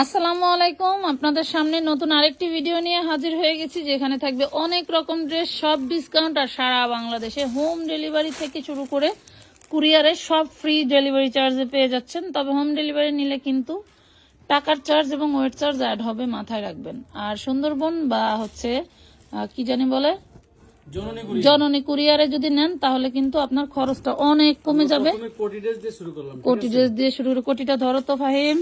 আসসালামু আলাইকুম। আপনাদের সামনে নতুন আরেকটি ভিডিও নিয়ে হাজির হয়ে গেছি, যেখানে থাকবে অনেক রকম ড্রেস সব ডিসকাউন্ট আর সারা বাংলাদেশে হোম ডেলিভারি থেকে শুরু করে কুরিয়ারে সব ফ্রি ডেলিভারি চার্জে পেয়ে যাচ্ছেন। তবে হোম ডেলিভারি নিলে কিন্তু টাকার চার্জ এবং ওয়েট চার্জ অ্যাড হবে মাথায় রাখবেন। আর সুন্দরবন বা হচ্ছে কি জানি বলে? জননী কুরিয়ারে। যদি নেন তাহলে কিন্তু আপনার খরচটা অনেক কমে যাবে। কোটি ড্রেস দিয়ে শুরু করলাম কোটি ড্রেস দিয়ে শুরু করে কোটিটা ধরো তো ফাহিম।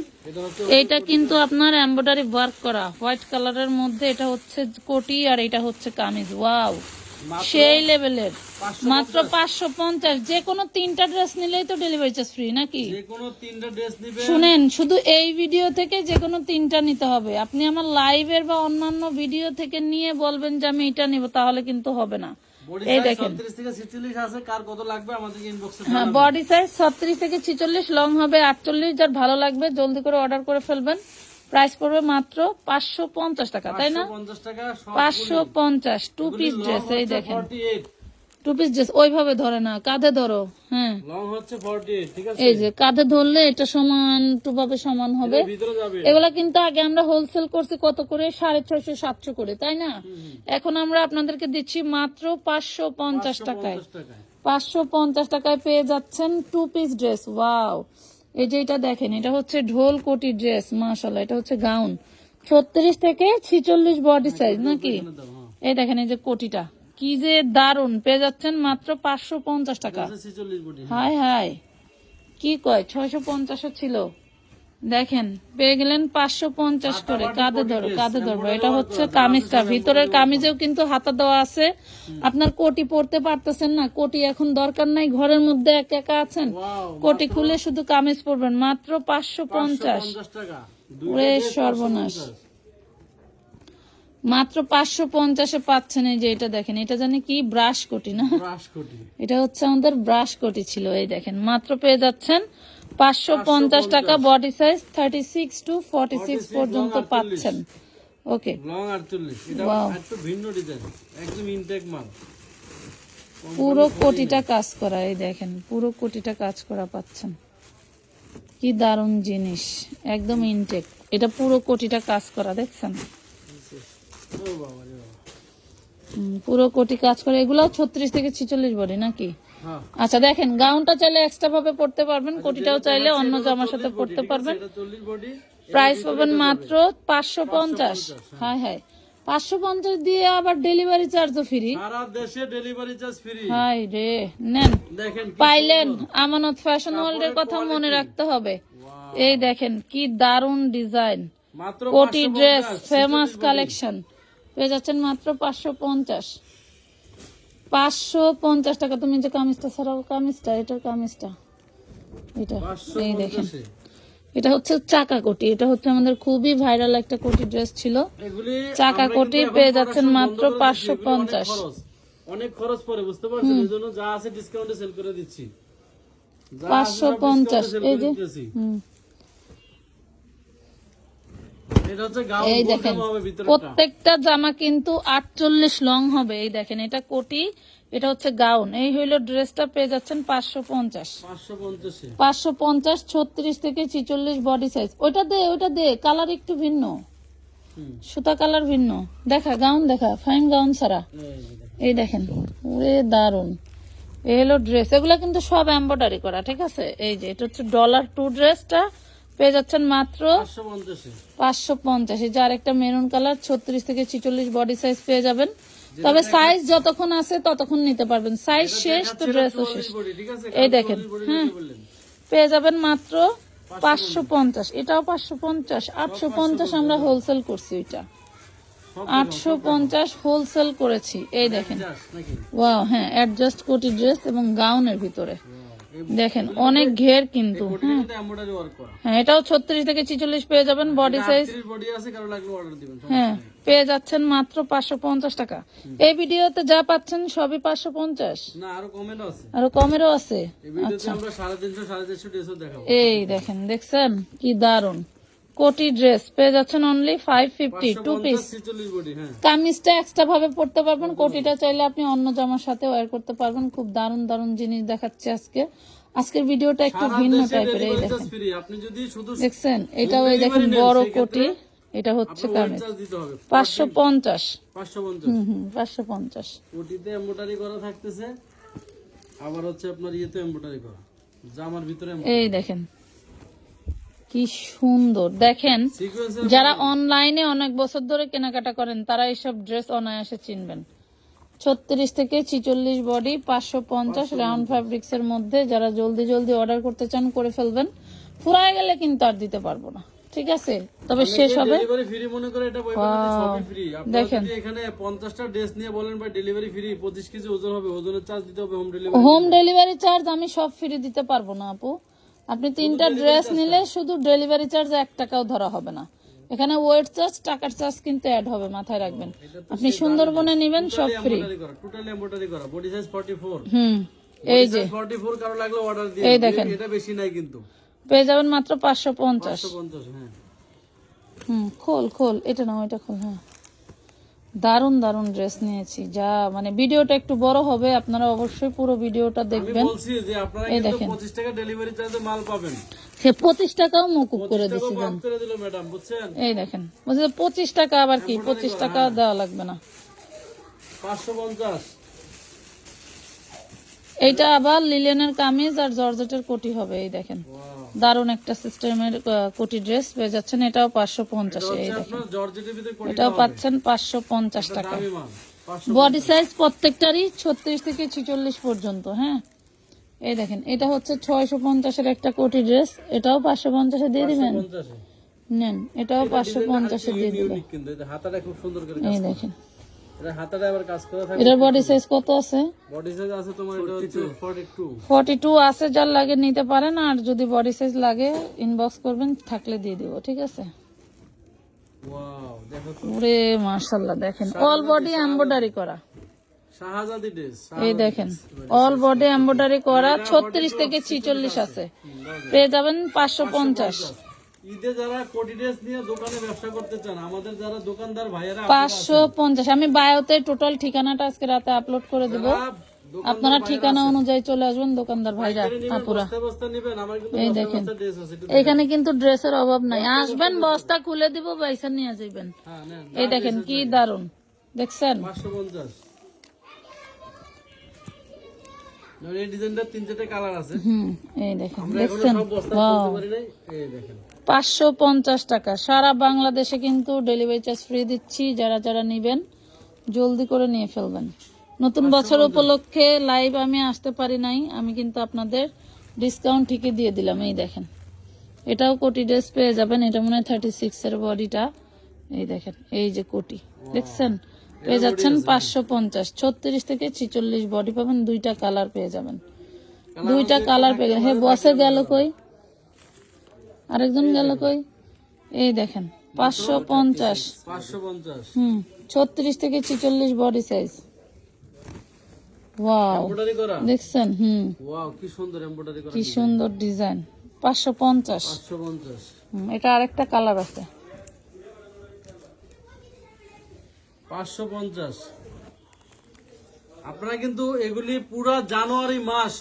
এটা কিন্তু আপনার এম্বয়ডারি ওয়ার্ক করা। হোয়াইট কালারের মধ্যে এটা হচ্ছে কোটি আর এটা হচ্ছে কামিজ। ওয়াও সেই লেভেলের মাত্র পাঁচশো পঞ্চাশ। যে কোনো তিনটা ড্রেস নিলেই তো ডেলিভারি চার্জ ফ্রি নাকি? যে কোনো তিনটা ড্রেস নিবে শুনেন শুধু এই ভিডিও থেকে যে কোনো তিনটা নিতে হবে। আপনি আমার লাইভের বা অন্যান্য ভিডিও থেকে নিয়ে বলবেন যে আমি এটা নিব তাহলে কিন্তু হবে না। এই দেখেন। 36 থেকে 46 আছে কার কত লাগবে আমাদেরকে ইনবক্সে হ্যাঁ বডি সাইজ ছত্রিশ থেকে ছিচল্লিশ লং হবে আটচল্লিশ। যার ভালো লাগবে জলদি করে অর্ডার করে ফেলবেন। প্রাইস পড়বে মাত্র পাঁচশো পঞ্চাশ টাকা তাই না? 50 টাকা সব পাঁচশো পঞ্চাশ টু পিস ড্রেস এই দেখেন। টু পিস ড্রেস ওইভাবে ধরে না কাঁধে ধরো হ্যাঁ। লং হচ্ছে 48 ঠিক আছে? এই যে কাঁধে ধরলে এটা সমান টু ভাবে সমান হবে। এগুলা কিন্তু আগে আমরা হোলসেল করছি কত করে? সাড়ে ছয়শো সাতশো করে তাই না? এখন আমরা আপনাদেরকে দিচ্ছি মাত্র পাঁচশো পঞ্চাশ টাকায় 50 টাকায়। পাঁচশো পঞ্চাশ টাকায় পেয়ে যাচ্ছেন টু পিস ড্রেস ওয়াও এই যে এটা দেখেন এটা হচ্ছে ঢোল কোটি ড্রেস মাশাল্লাহ এটা হচ্ছে গাউন। ছত্রিশ থেকে ছিচল্লিশ বডি সাইজ নাকি? হ্যাঁ এই দেখেন এই যে কোটিটা। কি যে দারুণ পেয়ে যাচ্ছেন মাত্র পাঁচশো পঞ্চাশ টাকা। 46 বডি হাই হাই কি কয় ছয়শো পঞ্চাশও ছিল। দেখেন পেয়ে গেলেন পাঁচশো পঞ্চাশ করে। কাঁধে ধরো কাঁধে ধরবো। এটা হচ্ছে কামিজটা। ভিতরের কামিজেও কিন্তু হাতা দেওয়া আছে। আপনার কোটি পরতে পারতেছেন না। কোটি এখন দরকার নাই। ঘরের মধ্যে একা একা আছেন। কোটি খুলে শুধু কামিজ পরবেন। মাত্র পাঁচশো পঞ্চাশ। 50 টাকা। ওরে সর্বনাশ। মাত্র পাঁচশো পঞ্চাশে পাচ্ছেন এই যে এটা দেখেন। এটা জানি কি? ব্রাশ কোটি না? এটা হচ্ছে আমাদের ব্রাশ কোটি ছিল। এই দেখেন মাত্র পেয়ে যাচ্ছেন পাঁচশো পঞ্চাশ টাকা body size thirty six to forty six পর্যন্ত পাচ্ছেন। ওকে লং 48 এটা একটু ভিন্ন ডিজাইন একদম ইনটেক মাল। পুরো কোটিটা কাজ করা এই দেখেন পুরো কোটিটা কাজ করা পাচ্ছেন। কি দারুণ জিনিস একদম ইনটেক এটা পুরো কোটিটা কাজ করা দেখছেন? পুরো কোটি কাজ করে এগুলো ছত্রিশ থেকে ছিচল্লিশ বডি নাকি? আচ্ছা দেখেন গাউনটা চাইলে এক্সট্রা ভাবে পড়তে পারবেন কোটিটাও চাইলে অন্য জামার সাথে পড়তে পারবেন। এটা 40 বডি প্রাইস পাবেন মাত্র পাঁচশো পঞ্চাশ। হ্যাঁ হ্যাঁ। পাঁচশো পঞ্চাশ দিয়ে আবার ডেলিভারি চার্জও ফ্রি সারা দেশে ডেলিভারি চার্জ ফ্রি হাই রে নেন। পাইলেন। আমানত ফ্যাশন ওয়ার্ল্ডের কথা মনে রাখতে হবে। এই দেখেন কি দারুণ ডিজাইন কোটি ড্রেস ফেমাস কালেকশন পেয়ে যাচ্ছেন মাত্র পাঁচশো পঞ্চাশ। পাঁচশো পঞ্চাশ টাকা। তুমি যে কামিজটা ছাড়াও কামিজটা এটার কামিজটা। এটা এই দেখেন। এটা হচ্ছে চাকা কোটি। এটা হচ্ছে আমাদের খুবই ভাইরাল একটা কোটি ড্রেস ছিল। চাকা কোটি পেয়ে যাচ্ছেন মাত্র 550 এগুলি অনেক খরচ। পড়ে বুঝতে পারছেন? এই জন্য যা আছে ডিসকাউন্টে সেল করে দিচ্ছি। পাঁচশো পঞ্চাশ। এই যে। হুম। এই দেখেন প্রত্যেকটা জামা কিন্তু আটচল্লিশ লং হবে এই দেখেন এটা কোটি এটা হচ্ছে গাউন। এই হইল ড্রেসটা পেয়ে যাচ্ছেন পাঁচশো পঞ্চাশ। পাঁচশো পঞ্চাশ। ছত্রিশ থেকে ছিচল্লিশ বডি সাইজ ওইটা দে ওইটা দে কালার একটু ভিন্ন। সুতা কালার ভিন্ন। দেখা গাউন দেখা ফাইন গাউন ছাড়া। এই দেখেন। ওরে দারুণ এই হলো ড্রেস এগুলো কিন্তু সব এম্বয়ডারি করা ঠিক আছে? এই যে এটা হচ্ছে ডলার টু। ড্রেসটা পেয়ে যাচ্ছেন মাত্র পাঁচশো পঞ্চাশ এই যে আরেকটা মেরুন কালার ছত্রিশ থেকে ছিচল্লিশ বডি সাইজ পেয়ে যাবেন। তবে সাইজ যতক্ষণ আছে ততক্ষণ নিতে পারবেন। সাইজ শেষ তো ড্রেসও শেষ। এই দেখেন হ্যাঁ। পেয়ে যাবেন মাত্র পাঁচশো পঞ্চাশ। এটাও পাঁচশো পঞ্চাশ। আটশো পঞ্চাশ আমরা হোলসেল করছি ওইটা। আটশো পঞ্চাশ হোলসেল করেছি। এই দেখেন। ওয়াও হ্যাঁ অ্যাডজাস্ট কোটি ড্রেস এবং গাউনের ভিতরে। দেখেন অনেক ঘের কিন্তু করা। হ্যাঁ এটাও ছত্রিশ থেকে ছিচল্লিশ পেয়ে যাবেন বডি সাইজ 38 বডি আছে কারও লাগলে অর্ডার দিবেন হ্যাঁ পেয়ে যাচ্ছেন মাত্র পাঁচশো পঞ্চাশ টাকা। এই ভিডিওতে যা পাচ্ছেন সবই পাঁচশো পঞ্চাশ। আরও কমেরও আছে। এই এই দেখেন দেখছেন? কি দারুণ কোটি ড্রেস। পেয়ে যাচ্ছেন only five fifty two piece কামিজটা এক্সট্রা ভাবে পড়তে পারবেন। কোটিটা চাইলে আপনি অন্য জামার সাথে ওয়ার করতে পারবেন। খুব দারুণ দারুণ জিনিস দেখাচ্ছে আজকে। আজকের ভিডিওটা একটু ভিন্ন টাইপের এই দেখেন। দেখছেন এটাও এই দেখেন বড় কোটি। এটা হচ্ছে কামিজ। পাঁচশো পঞ্চাশ। পাঁচশো পঞ্চাশ। হুম হুম পাঁচশো পঞ্চাশ। ওটিতে এম্বোটারি করা থাকতেছে। আবার হচ্ছে আপনার ইয়েতে এম্বোটারি করা। জামার ভিতরে এই দেখেন কি সুন্দর। দেখেন যারা অনলাইনে অনেক বছর ধরে কেনাকাটা করেন তারা এইসব ড্রেস অনায়াসে চিনবেন। ছত্রিশ থেকে ছিচল্লিশ বডি পাঁচশো পঞ্চাশ রাউন্ড ফ্যাব্রিক্স এর মধ্যে যারা জলদি জলদি অর্ডার করতে চান করে ফেলবেন। ফুরায় গেলে কিন্তু আর দিতে পারব না। ঠিক আছে? তবে শেষ হবে। ডেলিভারি ফ্রি মনে করে এটা সবই ফ্রি আপনারা এখানে 50টা ড্রেস নিয়ে বলেন ভাই ডেলিভারি ফ্রি 25 কেজি ওজন হবে ওজনের চার্জ দিতে হবে home delivery home delivery charge আমি সব ফ্রি দিতে পারব না আপু। আপনি তিনটা ড্রেস নিলে শুধু ডেলিভারি চার্জ এক টাকাও ধরা হবে না। এখানে ওয়েট চার্জ টাকার চার্জ কিন্তু অ্যাড হবে মাথায় রাখবেন। আপনি সুন্দরবনে নেবেন সব ফ্রি টোটালি এমব্রয়ডারি করা বডি সাইজ 44 হুম এই যে। 44 কারও লাগলে অর্ডার দিয়ে এই দেখেন। এটা বেশি নাই কিন্তু। পেয়ে যাবেন মাত্র পাঁচশো পঞ্চাশ। 150 হ্যাঁ। হুম খোল খোল। এটা নাও এটা খোল হ্যাঁ। দারুণ দারুণ ড্রেস নিয়েছি। যা মানে ভিডিওটা একটু বড় হবে আপনারা অবশ্যই পুরো ভিডিওটা দেখবেন। বলছি যে আপনারা কিন্তু 25 টাকা ডেলিভারি চার্জে মাল পাবেন। সে পঁচিশ টাকাও মকুব করে 25 টাকা দিছি মাফ করে দিল ম্যাডাম বুঝছেন? এই দেখেন। বলছি পঁচিশ টাকা আবার কি? পঁচিশ টাকা দেওয়া লাগবে না। 550 এইটা আবার লিলেনের কামিজ আর জর্জেটের কোটি হবে এই দেখেন। দারুণ একটা সিস্টেমের কোটি ড্রেস পেয়ে যাচ্ছেন। এটাও পাঁচশো পঞ্চাশে এই দেখেন। এটাও পাচ্ছেন পাঁচশো পঞ্চাশ টাকা। দামি মাল 500 বডি সাইজ প্রত্যেকটারই ছত্রিশ থেকে ছিচল্লিশ পর্যন্ত হ্যাঁ? এই দেখেন এটা হচ্ছে ছয়শো পঞ্চাশের একটা কোটি ড্রেস। এটাও পাঁচশো পঞ্চাশে দিয়ে দিবেন? নেন এটাও পাঁচশো পঞ্চাশে দিয়ে দিবেন। এই দেখেন। এটা হাতাটা আবার কাজ করা থাকে এটার বডি সাইজ কত আছে? বডি সাইজ আছে তোমার এটা হচ্ছে 42 ফর্টি টু আছে যার লাগে নিতে পারেন আর যদি বডি সাইজ লাগে ইনবক্স করবেন থাকলে দিয়ে দিব ঠিক আছে? ওয়াও দেখো ওরে মার্শাল্লাহ দেখেন অল বডি এমব্রয়ডারি করা। শাহজাদি ড্রেস এই দেখেন অল বডি এমব্রয়ডারি করা ছত্রিশ থেকে ছিচল্লিশ আছে। পেয়ে যাবেন পাঁচশো পঞ্চাশ। ঈদে যারা কোটি ড্রেস নিয়ে দোকানে ব্যবসা করতে চান আমাদের যারা দোকানদার ভাইয়েরা পাঁচশো পঞ্চাশ। আমি বায়োতে টোটাল ঠিকানাটা আজকে রাতে আপলোড করে দিব। আপনারা ঠিকানা অনুযায়ী চলে আসবেন দোকানদার ভাইরা আপুরা। এই দেখেন। এখানে কিন্তু ড্রেসের অভাব নাই। আসবেন বস্তা। খুলে দিব পয়সা নিয়ে যাবেন হ্যাঁ এই দেখেন কি দারুণ দেখছেন? 550 এই ডিজাইনটা তিন চারটে কালার আছে। হুম এই দেখেন দেখছেন? সব বস্তা Wow. পারি নাই। এই দেখেন। পাঁচশো পঞ্চাশ টাকা। সারা বাংলাদেশে কিন্তু ডেলিভারি চার্জ ফ্রি দিচ্ছি যারা যারা নিবেন জলদি করে নিয়ে ফেলবেন। নতুন বছর উপলক্ষে লাইভ আমি আসতে পারি নাই আমি কিন্তু আপনাদের ডিসকাউন্ট ঠিকই দিয়ে দিলাম এই দেখেন। এটাও কোটি ড্রেস পেয়ে যাবেন এটা মনে হয় থার্টি সিক্স এর বডিটা এই দেখেন এই যে কোটি। দেখছেন? পেয়ে যাচ্ছেন পাঁচশো পঞ্চাশ। ছত্রিশ থেকে ছিচল্লিশ বডি পাবেন দুইটা কালার পেয়ে যাবেন। দুইটা কালার পেয়ে যাবেন। হে বসে গেল কই? আরেকজন গেল কই? এই দেখেন পাঁচশো পঞ্চাশ। 550 হুম ছত্রিশ থেকে ছিচল্লিশ বডি সাইজ ওয়াও দেখছেন? হুম। কি সুন্দর কি সুন্দর ডিজাইন পাঁচশো পঞ্চাশ। 550 হুম, এটা আরেকটা কালার আছে। 550 আপনারা কিন্তু এগুলি পুরো জানুয়ারি মাস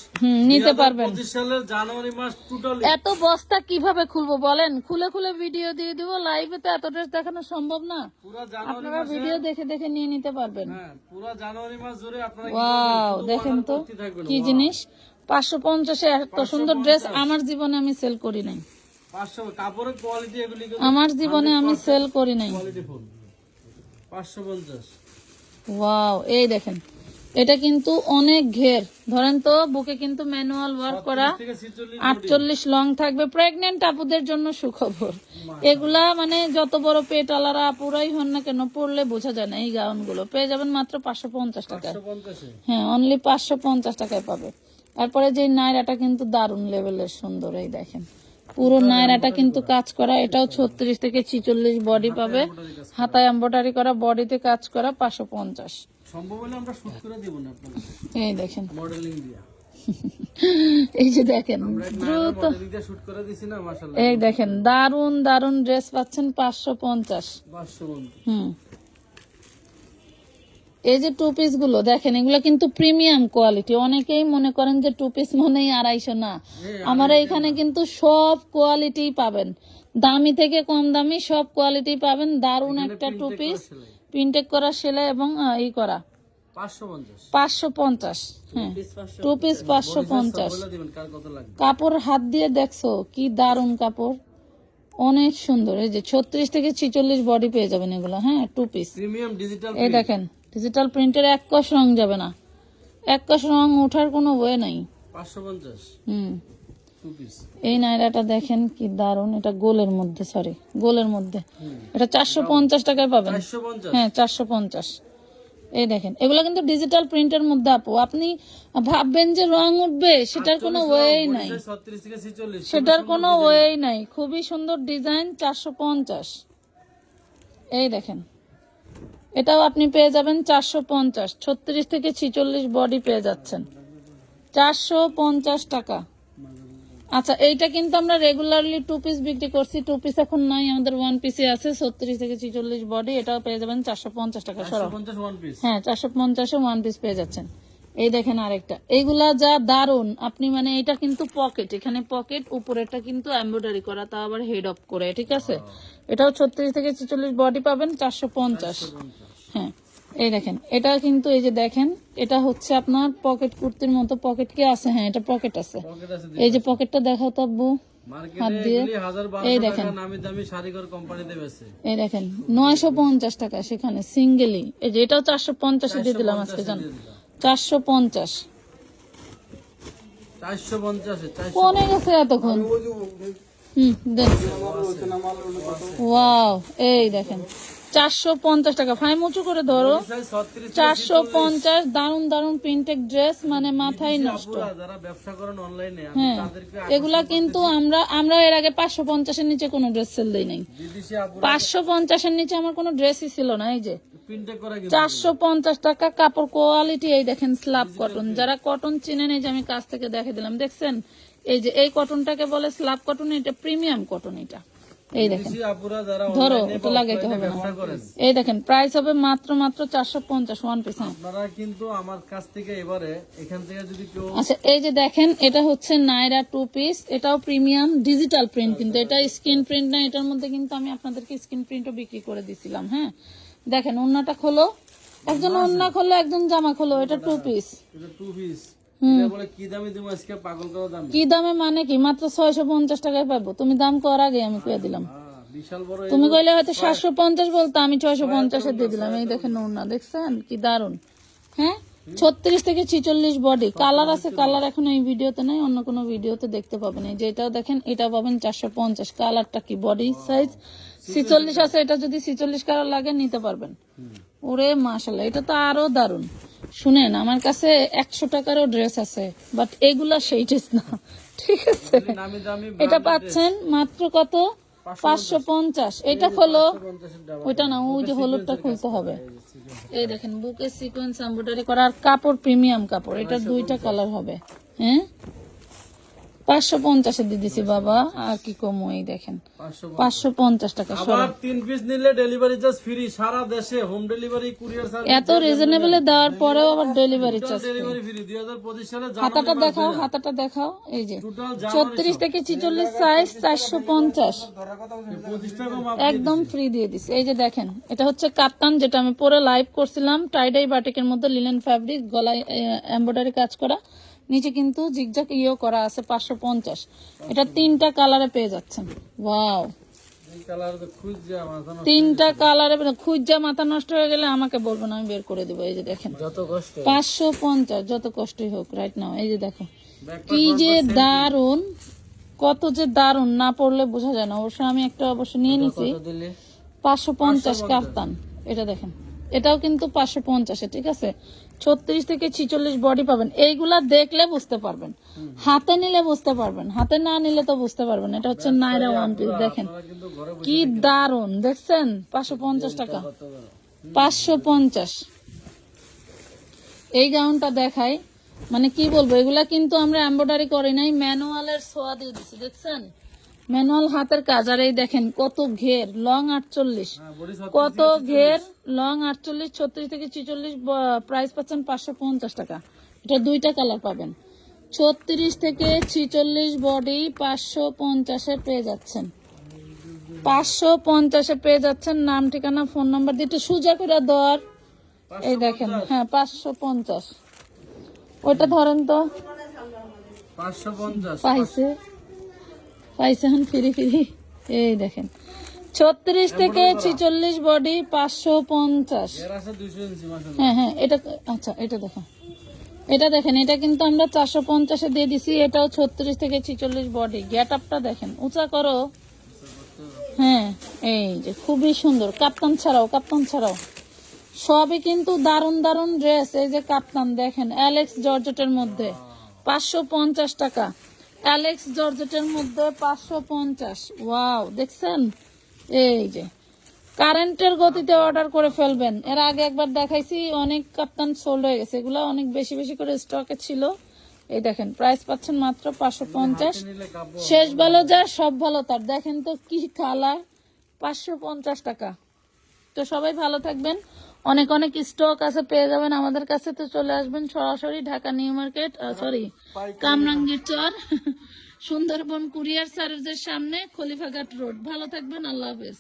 নিতে পারবেন। 2025 সালের জানুয়ারি মাস টোটালি এত বস্তা কীভাবে খুলবো বলেন? খুলে খুলে ভিডিও দিয়ে দিব লাইভে তো এত ড্রেস দেখানো সম্ভব না। পুরা জানুয়ারি আপনারা ভিডিও দেখে দেখে নিয়ে নিতে পারবেন। হ্যাঁ পুরা জানুয়ারি মাস ধরে আপনারা ওয়াও দেখেন তো কি জিনিস? পাঁচশো পঞ্চাশে এত সুন্দর ড্রেস আমার জীবনে আমি সেল করি নাই। 500 কাপড়ের কোয়ালিটি এগুলি আমার জীবনে আমি সেল করি নাই। কোয়ালিটি ফুল 550 ওয়াও এই দেখেন। এটা কিন্তু অনেক ঘের। ধরেন তো বুকে কিন্তু ম্যানুয়াল ওয়ার্ক করা আটচল্লিশ লং থাকবে। প্রেগনেন্ট আপুদের জন্য সুখবর। এগুলা মানে যত বড় পেট আলারা আপুরাই হন না কেন পড়লে বোঝা যায় না এই গাউনগুলো পেয়ে যাবেন মাত্র পাঁচশো পঞ্চাশ টাকায় হ্যাঁ অনলি পাঁচশো পঞ্চাশ টাকায় পাবে। তারপরে যে নায়রাটা কিন্তু দারুণ লেভেলের সুন্দর এই দেখেন। পুরো নায়রাটা কিন্তু কাজ করা এটাও ছত্রিশ থেকে ছিচল্লিশ বডি পাবে। হাতায় এম্ব্রয়ডারি করা বডিতে কাজ করা পাঁচশো পঞ্চাশ। সম্ভব হলে আমরা শুট করে দিব না আপনাদের। এই দেখেন। মডেলিং দিয়া এই যে দেখেন দ্রুত মডেলিং দিয়ে শুট করে দিছি না মাশাআল্লাহ। এই দেখেন দারুণ দারুণ ড্রেস পাচ্ছেন পাঁচশো পঞ্চাশ। হুম। এই যে টু পিসগুলো দেখেন এগুলো কিন্তু প্রিমিয়াম কোয়ালিটি অনেকেই মনে করেন যে টু পিস মানেই আড়াইশো না। আমার এখানে কিন্তু সব কোয়ালিটি পাবেন। দামি থেকে কম দামি সব কোয়ালিটি পাবেন। দারুণ একটা টু পিস প্রিন্টেক করা সেলাই এবং ই করা। পাঁচশো পঞ্চাশ। হ্যাঁ। টু পিস পাঁচশো পঞ্চাশ। লাগবে? কাপড় হাত দিয়ে দেখছ কি দারুণ কাপড়। অনেক সুন্দর এই যে ছত্রিশ থেকে ছিচল্লিশ বডি পেয়ে যাবেন এগুলো হ্যাঁ টু পিস এই দেখেন ডিজিটাল প্রিন্টের এক কষ রং যাবে না। এক কষ রং ওঠার কোনো ওয়ে নাই। পাঁচশো পঞ্চাশ। হুম। এই নাইরাটা দেখেন কি দারুণ এটা গোলের মধ্যে সরি গোলের মধ্যে। এটা চারশো পঞ্চাশ টাকায় পাবেন। হ্যাঁ চারশো পঞ্চাশ। এই দেখেন এগুলো কিন্তু ডিজিটাল প্রিন্টের মধ্যে আপু। আপনি ভাববেন যে রং উঠবে সেটার কোনো ওয়েই নাই। সেটার কোনো ওয়েই নাই। খুবই সুন্দর ডিজাইন চারশো পঞ্চাশ। এই দেখেন এটাও আপনি পেয়ে যাবেন চারশো পঞ্চাশ। ছত্রিশ থেকে ছিচল্লিশ বডি পেয়ে যাচ্ছেন। চারশো পঞ্চাশ টাকা। আচ্ছা এইটা কিন্তু আমরা রেগুলারলি টু পিস বিক্রি করছি। টু পিস এখন নাই আমাদের ওয়ান পিসে আছে ছত্রিশ থেকে ছিচল্লিশ বডি এটাও পেয়ে যাবেন চারশো পঞ্চাশ টাকা হ্যাঁ চারশো পঞ্চাশে ওয়ান পিস পেয়ে যাচ্ছেন। এই দেখেন আরেকটা। এইগুলা যা দারুণ আপনি মানে এটা কিন্তু পকেট এখানে পকেট উপরেরটা কিন্তু এমব্রয়ডারি করা তা আবার হেড অফ করে ঠিক আছে? এটাও ছত্রিশ থেকে ছেচল্লিশ বডি পাবেন চারশো পঞ্চাশ। হ্যাঁ। এই দেখেন এটা কিন্তু এই যে দেখেন এটা হচ্ছে আপনার পকেট কুর্তির মতো পকেট কি আছে? হ্যাঁ এটা পকেট আছে। এই যে পকেটটা দেখাও তো আব্বু মার্কেটে এগুলি এই দেখেন। এই দেখেন নয়শো পঞ্চাশ টাকা সেখানে সিঙ্গেলি এই যে এটাও চারশো পঞ্চাশে দিয়ে দিলাম আজকে জান চারশো পঞ্চাশ। গেছে এতক্ষণ। হুম ওয়াও এই দেখেন। চারশো পঞ্চাশ টাকা। ফাইম উঁচু করে ধরো। চারশো পঞ্চাশ দারুণ দারুণ প্রিন্টেড ড্রেস মানে মাথায় নষ্ট। হ্যাঁ এগুলা কিন্তু আমরা আমরা এর আগে পাঁচশো পঞ্চাশের নিচে কোনো ড্রেস সেল দিই নাই। পাঁচশো পঞ্চাশের নিচে আমার কোনো ড্রেসই ছিল না এই যে। চারশো পঞ্চাশ টাকা কাপড় কোয়ালিটি এই দেখেন স্লাব কটন যারা কটন চিনেন এই যে আমি কাছ থেকে দেখে দিলাম দেখছেন? এই যে এই কটনটাকে বলে স্লাব কটন এটা প্রিমিয়াম কটন এটা। এই দেখেন। ধরো এটা লাগাইতে হবে এই দেখেন প্রাইস হবে মাত্র মাত্র চারশো পঞ্চাশ ওয়ান পিস আপনারা কিন্তু আমার কাছ থেকে এবারে এখান থেকে যদি কেউ আচ্ছা এই যে দেখেন এটা হচ্ছে নাইরা টু পিস এটাও প্রিমিয়াম ডিজিটাল প্রিন্ট কিন্তু। এটা স্ক্রিন প্রিন্ট না এটার মধ্যে কিন্তু আমি আপনাদেরকে স্ক্রিন প্রিন্টও বিক্রি করে দিছিলাম হ্যাঁ? দেখেন ওন্নাটা খোলো। একজন ওন্না খোলো একজন জামা খোলো এটা টু পিস টু পিস কি দামে মানে কি? মাত্র ছয়শো পঞ্চাশ টাকায় পাবো। তুমি দাম কর আগে আমি কয়ে দিলাম। তুমি কইলে হয়তো সাতশো পঞ্চাশ বলতো আমি ছয়শো পঞ্চাশে দিয়ে দিলাম। এই দেখেন ওনা দেখছেন? কি দারুণ হ্যাঁ? ছত্রিশ থেকে ছিচল্লিশ বডি কালার আছে কালার এখন এই ভিডিওতে নাই অন্য কোনো ভিডিওতে দেখতে পাবেন। এই যে এটাও দেখেন এটা পাবেন চারশো পঞ্চাশ। কালারটা কি? বডি সাইজ ছিচল্লিশ আছে এটা যদি ছিচল্লিশ কালার লাগে নিতে পারবেন। ওরে মাশাল্লাহ এটা তো আরও দারুণ শুনেন আমার কাছে একশো টাকারও ড্রেস আছে বাট এগুলা সেই ড্রেস না। ঠিক আছে? এটা পাচ্ছেন মাত্র কত? পাঁচশো পঞ্চাশ। এটা হলো ওইটা না ওই যে হলুদটা খুলতে হবে। এই দেখেন বুকে সিকোয়েন্স এমব্রয়ডারি করা আর কাপড় প্রিমিয়াম কাপড়। এটা দুইটা কালার হবে। হ্যাঁ? পাঁচশো পঞ্চাশে দিয়ে দিছি বাবা। আর কি কম এই দেখেন। পাঁচশো পঞ্চাশ টাকা আবার তিন পিস নিলে ডেলিভারি চার্জ ফ্রি সারা দেশে হোম ডেলিভারি কুরিয়ার সার্ভিস এত রিজনেবল দেওয়ার পরেও আবার ডেলিভারি চার্জ ডেলিভারি ফ্রি সালে হাতাটা দেখাও হাতাটা দেখাও। এই যে থেকে ছিচল্লিশ সাইজ চারশো পঞ্চাশ। পঁচিশ টাকা মাপ একদম ফ্রি দিয়ে দিছি। এই যে দেখেন এটা হচ্ছে কাপ্তান যেটা আমি পরে লাইভ করছিলাম। টাইডাই বাটিকের মধ্যে লিলেন ফ্যাব্রিক গলায় এমব্রয়ডারি কাজ করা। নিচে কিন্তু জিগজাক ইয়েও করা আছে পাঁচশো পঞ্চাশ। এটা তিনটা কালারে পেয়ে যাচ্ছেন। ওয়াও। তিনটা কালারে খুঁজা মাথা নষ্ট হয়ে গেলে আমাকে বলব না আমি বের করে দেবো এই যে দেখেন। পাঁচশো পঞ্চাশ যত কষ্টই হোক রাইট নাও এই যে দেখো। কি যে দারুণ কত যে দারুণ না পড়লে বোঝা যায় না। অবশ্য আমি একটা অবশ্য নিয়ে নিছি। পাঁচশো পঞ্চাশ। কাপ্তান এটা দেখেন। এটাও কিন্তু পাঁচশো পঞ্চাশে ঠিক আছে? ছত্রিশ থেকে ছিচল্লিশ বডি পাবেন। এইগুলা দেখলে বুঝতে পারবেন। হাতে নিলে বুঝতে পারবেন। হাতে না নিলে তো বুঝতে পারবেন এটা হচ্ছে নাইরা ওয়ান পিস দেখেন। কি দারুণ দেখছেন? পাঁচশো পঞ্চাশ টাকা। পাঁচশো পঞ্চাশ। এই গাউনটা দেখাই। মানে কি বলব এগুলা কিন্তু আমরা এম্ব্রয়ডারি করি নাই ম্যানুয়ালের সোয়া দিয়ে দিচ্ছি দেখছেন? ম্যানুয়াল হাতের কাজ আর এই দেখেন কত ঘের লং আটচল্লিশ। হ্যাঁ কত ঘের লং আটচল্লিশ ছত্রিশ থেকে ছিচল্লিশ প্রাইস পাচ্ছেন পাঁচশো পঞ্চাশ টাকা। এটা দুইটা কালার পাবেন। ছত্রিশ থেকে ছিচল্লিশ বডি পাঁচশো পঞ্চাশে পেয়ে যাচ্ছেন। পাঁচশো পঞ্চাশে পেয়ে যাচ্ছেন নাম ঠিকানা ফোন নাম্বার দিয়ে একটু সোজা করে দর এই দেখেন হ্যাঁ পাঁচশো পঞ্চাশ। ওইটা ধরেন তো। পাঁচশো পঞ্চাশ পাইছে। পাইছে হন ফিরি ফিরি। এই দেখেন, ছত্রিশ থেকে ছিচল্লিশ বডি পাঁচশো পঞ্চাশ। হ্যাঁ হ্যাঁ এটা আচ্ছা এটা দেখো। এটা দেখেন, এটা কিন্তু আমরা চারশো পঞ্চাশে দিয়ে দিছি, এটাও ছত্রিশ থেকে ছিচল্লিশ বডি গ্যাট আপটা দেখেন, উঁচা করো। হ্যাঁ এই যে খুবই সুন্দর। কাপ্তান ছাড়াও কাপ্তান ছাড়াও। সবই কিন্তু দারুণ দারুণ ড্রেস এই যে কাপ্তান, দেখেন অ্যালেক্স জর্জেটের মধ্যে। পাঁচশো পঞ্চাশ টাকা। অ্যালেক্স জর্জেটের মধ্যে পাঁচশো পঞ্চাশ। ওয়াও দেখছেন? এই যে। কারেন্টের গতিতে অর্ডার করে ফেলবেন। এর আগে একবার দেখাইছি, অনেক কাপ্তান সোল্ড হয়ে গেছে। এগুলো অনেক বেশি বেশি করে স্টকে ছিল। এই দেখেন প্রাইস পাচ্ছেন মাত্র পাঁচশো পঞ্চাশ। শেষ ভালো যা, সব ভালো তার। দেখেন তো কি কালার পাঁচশো পঞ্চাশ টাকা। তো সবাই ভালো থাকবেন। অনেক অনেক স্টক আছে, পেয়ে যাবেন আমাদের কাছে। তো চলে আসবেন সরাসরি Dhaka New Market sorry Kamrangir Char, Sundarban courier সার্ভিসের সামনে খলিফাঘাট রোড। ভালো থাকবেন, আল্লাহ হাফেজ।